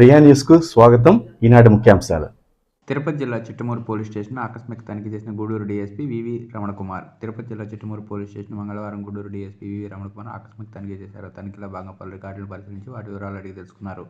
ప్రియా న్యూస్కు స్వాగతం. ఈనాటి ముఖ్యాంశాలు. తిరుపతి జిల్లా చిట్టమూరు పోలీస్ స్టేషన్ ఆకస్మిక తనిఖీ చేసిన Gudur DSP V V Ramanakumar. Tirupati జిల్లా చిట్టమూరు పోలీస్ స్టేషన్ మంగళవారం గూడూరు డీఎస్పీ వివి రమణకుమార్ ఆకస్మిక తనిఖీ చేశారు. తనిఖీలో భాగంగా పలు రికార్డులు పరిశీలించి వాటి వివరాలు అడిగి తెలుసుకున్నారు.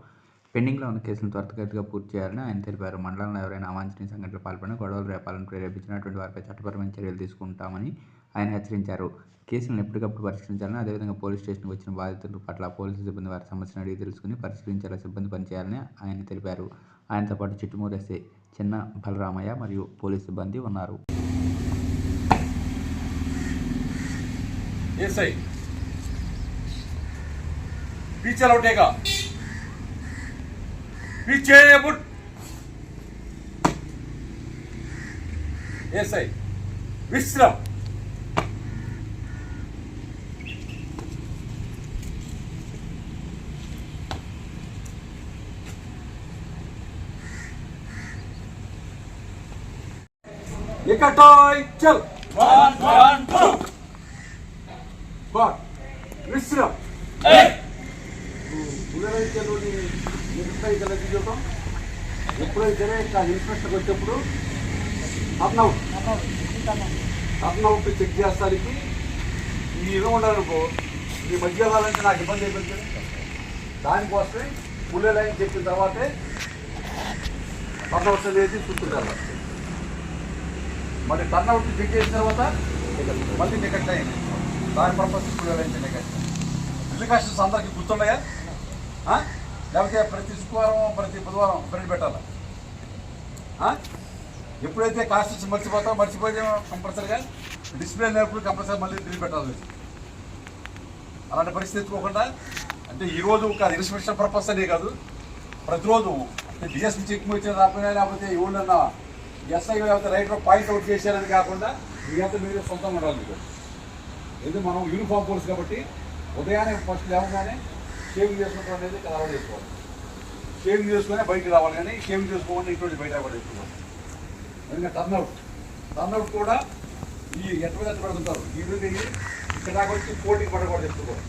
పెండింగ్లో ఉన్న కేసులను త్వరితగతిగా పూర్తి చేయాలని ఆయన తెలిపారు. మండలంలో ఎవరైనా అవాంఛనీయ సంఘటనలు పాల్పడిన గొడవలు రేపాలను ప్రేరేపించినటువంటి వారిపై చట్టపరమైన చర్యలు తీసుకుంటామని ఆయన హెచ్చరించారు. కేసులను ఎప్పటికప్పుడు పరిష్కరించాలని అదేవిధంగా పోలీస్ స్టేషన్కి వచ్చిన బాధితుల పట్ల పోలీసు సిబ్బంది వారి సమస్యను అడిగి తెలుసుకుని పరిష్కరించేలా సిబ్బంది పనిచేయాలని ఆయన తెలిపారు. ఆయనతో పాటు చిట్టుమూరు ఎస్ఐ చిన్న బలరామయ్య మరియు పోలీస్ సిబ్బంది ఉన్నారు. ఎస్ఐ పీచ్ అలౌటేగా విజయముట్ ఏసై విశ్రం Ikatai chal. One, one, two. One. Visra. hey. ఉదయించలోని నిర్ణయ కలిగి చూడటం ఎప్పుడైతే ఇన్స్పెక్టర్కి వచ్చేప్పుడు టర్న్అవుట్ టర్న్అవుట్ చెక్ చేస్తానికి ఈ ఇరవై ఉండాలనుకో ఈ మధ్య వెళ్ళాలంటే నాకు ఇబ్బంది అయిపోతుంది దానికోసమే పుల్లె లైన్ చెప్పిన తర్వాతే టర్న్అవుట్ అనేది చూస్తుంటారు మరి టర్న్అవుట్ చెక్ చేసిన తర్వాత మళ్ళీ నికట్ లైన్ దాని పర్పస్ పుల్లె లైన్ టికెట్ అప్లికేషన్స్ అందరికీ గుర్తున్నాయా లేకపోతే ప్రతి శుక్రవారం ప్రతి బుధవారం ప్రింట్ పెట్టాలా? ఎప్పుడైతే కాస్ట్ మర్చిపోతామో మర్చిపోతే కంపల్సరీగా డిస్ప్లే లేనప్పుడు కంపల్సరీ మళ్ళీ తిరిగి పెట్టాలి. అలాంటి పరిస్థితి ఎత్తుకోకుండా అంటే ఈరోజు ఒక ఇన్స్పెక్షన్ పర్పస్ అనే కాదు ప్రతిరోజు డిఎస్పీ చెక్ వచ్చిన రాకపోయినా లేకపోతే ఎవరన్నా ఎస్ఐ లేకపోతే రైటర్ పాయింట్ అవుట్ చేశారని కాకుండా మీరంతా మీరే సొంతంగా ఉండాలి. మీకు ఎందుకు? మనం యూనిఫామ్ పోలీస్ కాబట్టి ఉదయాన్నే ఫస్ట్ లేవగానే షేవింగ్ చేసుకుంటాం అనేది అలవాటు చేసుకోవాలి. షేవింగ్ చేసుకునే బయటకు రావాలి కానీ షేవింగ్ చేసుకోకుండా ఇటువంటి బయట అలవాటు చేసుకోవాలి ఎందుకంటే టర్న్అవుట్ టర్న్అవుట్ కూడా ఈ ఎట్ట మీద పెడుతుంటారు ఈ విధంగా ఇక్కడ వచ్చి పోటీకి పడకూడదు చెప్తున్నారు